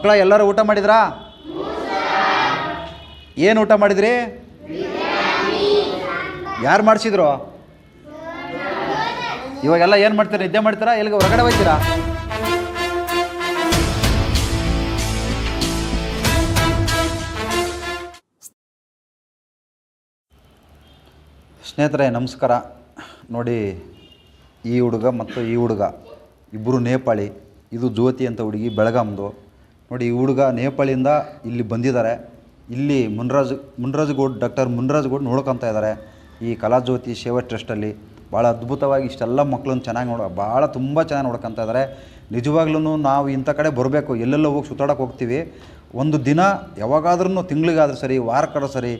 ಮಕ್ಕಳ ಎಲ್ಲರೂ ಊಟ ಮಾಡಿದ್ರಾ? ಏನು ಊಟ ಮಾಡಿದ್ರಿ? ಯಾರು ಮಾಡಿಸಿದ್ರು? ಇವಾಗೆಲ್ಲ ಏನು ಮಾಡ್ತೀರಾ? ನಿದ್ದೆ ಮಾಡ್ತೀರಾ? ಎಲ್ಲಿಗೆ ಹೊರಗಡೆ ಹೋಗ್ತೀರಾ? ಸ್ನೇಹಿತರೆ, ನಮಸ್ಕಾರ. ನೋಡಿ, ಈ ಹುಡುಗ ಮತ್ತು ಈ ಹುಡುಗ ಇಬ್ಬರು ನೇಪಾಳಿ, ಇದು ಜ್ಯೋತಿ ಅಂತ ಹುಡುಗಿ, ಬೆಳಗಾಮ್ದು. ನೋಡಿ, ಈ ಹುಡುಗ ನೇಪಾಳಿಂದ ಇಲ್ಲಿ ಬಂದಿದ್ದಾರೆ. ಇಲ್ಲಿ ಮುನ್ರಾಜ್ ಮುನ್ರಾಜ್ ಗೌಡ್ ಡಾಕ್ಟರ್ ಮುನ್ರಾಜ್ ಗೌಡ್ ನೋಡ್ಕೊತಾ ಇದ್ದಾರೆ. ಈ ಕಲಾಜ್ಯೋತಿ ಸೇವಾ ಟ್ರಸ್ಟಲ್ಲಿ ಭಾಳ ಅದ್ಭುತವಾಗಿ ಇಷ್ಟೆಲ್ಲ ಮಕ್ಕಳನ್ನು ಚೆನ್ನಾಗಿ ನೋಡ ಭಾಳ ತುಂಬ ಚೆನ್ನಾಗಿ ನೋಡ್ಕೊತಾ ಇದ್ದಾರೆ. ನಿಜವಾಗ್ಲೂ ನಾವು ಇಂಥ ಕಡೆ ಬರಬೇಕು, ಎಲ್ಲೆಲ್ಲೋ ಹೋಗಿ ಸುತ್ತಾಡೋಕೆ ಹೋಗ್ತೀವಿ. ಒಂದು ದಿನ ಯಾವಾಗಾದ್ರೂ ತಿಂಗಳಿಗಾದ್ರೂ ಸರಿ, ವಾರಕ್ಕಾದ್ರೂ ಸರಿ,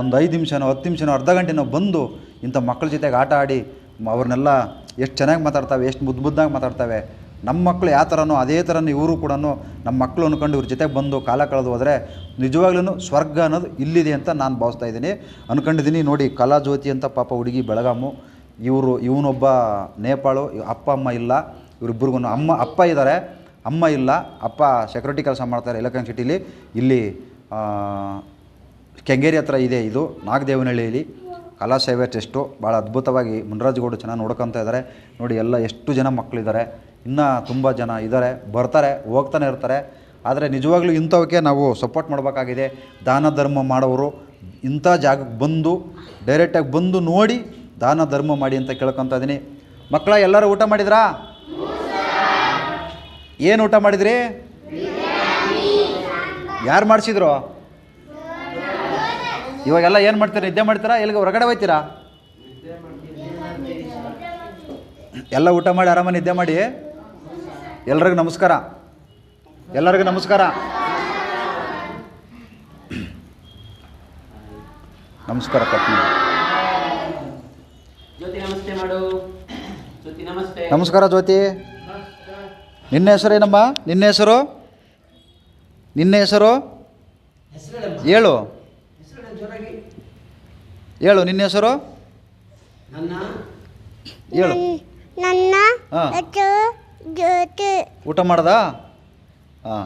ಒಂದು ಐದು ನಿಮಿಷನೋ, ಹತ್ತು ನಿಮಿಷನೋ, ಅರ್ಧ ಗಂಟೆನೋ ಬಂದು ಇಂಥ ಮಕ್ಕಳ ಜೊತೆಗೆ ಆಟ ಆಡಿ ಅವ್ರನ್ನೆಲ್ಲ ಎಷ್ಟು ಚೆನ್ನಾಗಿ ಮಾತಾಡ್ತಾವೆ, ಎಷ್ಟು ಮುದ್ದು ಮುದ್ದಾಗಿ ಮಾತಾಡ್ತವೆ ನಮ್ಮ ಮಕ್ಕಳು ಯಾವ ಥರನೋ ಅದೇ ಥರನೂ ಇವರು ಕೂಡ ನಮ್ಮ ಮಕ್ಕಳು ಅಂದ್ಕೊಂಡು ಇವ್ರ ಜೊತೆಗೆ ಬಂದು ಕಾಲ ಕಳೆದು ಹೋದರೆ ನಿಜವಾಗ್ಲೂ ಸ್ವರ್ಗ ಅನ್ನೋದು ಇಲ್ಲಿದೆ ಅಂತ ನಾನು ಭಾವಿಸ್ತಾ ಇದ್ದೀನಿ. ಅಂದ್ಕೊಂಡಿದ್ದೀನಿ ನೋಡಿ, ಕಲಾಜ್ಯೋತಿ ಅಂತ ಪಾಪ ಹುಡುಗಿ ಬೆಳಗಾಮು, ಇವರು, ಇವನೊಬ್ಬ ನೇಪಾಳು ಅಪ್ಪ, ಅಮ್ಮ ಇಲ್ಲ ಇವರಿಬ್ಬರಿಗೂ ಅಮ್ಮ, ಅಪ್ಪ ಇದ್ದಾರೆ, ಅಮ್ಮ ಇಲ್ಲ, ಅಪ್ಪ ಸೆಕ್ಯೂರಿಟಿ ಕೆಲಸ ಮಾಡ್ತಾರೆ ಎಲೆಕ್ಟ್ರಾನಿಕ್ ಸಿಟಿಲಿ ಇಲ್ಲಿ ಕೆಂಗೇರಿ ಹತ್ರ ಇದೆ ಇದು ನಾಗದೇವನಹಳ್ಳಿಯಲ್ಲಿ ಕಲಾ ಸೇವೆ ಟೆಸ್ಟು ಭಾಳ ಅದ್ಭುತವಾಗಿ ಮುನ್ರಾಜಗೌಡ ಚೆನ್ನಾಗಿ ನೋಡ್ಕೊತಾ ಇದ್ದಾರೆ. ನೋಡಿ, ಎಲ್ಲ ಎಷ್ಟು ಜನ ಮಕ್ಕಳಿದ್ದಾರೆ ಇನ್ನೂ ತುಂಬ ಜನ ಇದ್ದಾರೆ ಬರ್ತಾರೆ, ಹೋಗ್ತಾನೆ ಇರ್ತಾರೆ. ಆದರೆ ನಿಜವಾಗ್ಲೂ ಇಂಥವಕ್ಕೆ ನಾವು ಸಪೋರ್ಟ್ ಮಾಡಬೇಕಾಗಿದೆ. ದಾನ ಧರ್ಮ ಮಾಡೋರು ಇಂಥ ಜಾಗಕ್ಕೆ ಬಂದು ಡೈರೆಕ್ಟಾಗಿ ಬಂದು ನೋಡಿ ದಾನ ಧರ್ಮ ಮಾಡಿ ಅಂತ ಕೇಳ್ಕೊತಾ ಇದ್ದೀನಿ ಮಕ್ಕಳ, ಎಲ್ಲರೂ ಊಟ ಮಾಡಿದ್ರಾ? ಏನು ಊಟ ಮಾಡಿದ್ರಿ? ಯಾರು ಮಾಡಿಸಿದ್ರು? ಇವಾಗೆಲ್ಲ ಏನು ಮಾಡ್ತೀರಾ? ನಿದ್ದೆ ಮಾಡ್ತೀರಾ? ಎಲ್ಲಿಗೆ ಹೊರಗಡೆ ಹೋಯ್ತೀರಾ? ಎಲ್ಲ ಊಟ ಮಾಡಿ ಆರಾಮ ನಿದ್ದೆ ಮಾಡಿ? ಎಲ್ರಿಗೂ ನಮಸ್ಕಾರ. ಎಲ್ಲರಿಗೂ ನಮಸ್ಕಾರ. ನಮಸ್ಕಾರ ಪತ್ನಿ. ಜ್ಯೋತಿ ನಮಸ್ತೆ ಮಾಡು. ಜ್ಯೋತಿ ನಮಸ್ತೆ. ನಮಸ್ಕಾರ ಜ್ಯೋತಿ. ನಿನ್ನ ಹೆಸರೇನಮ್ಮ ನಿನ್ನ ಹೆಸರು? ನಿನ್ನ ಹೆಸರು? ಹೇಳು. ಹೇಳು ನಿನ್ನ ಹೆಸರು? ನನ್ನ? ಹೇಳು. ನನ್ನ ಊಟ ಮಾಡ್ದಾ? ಹಾಂ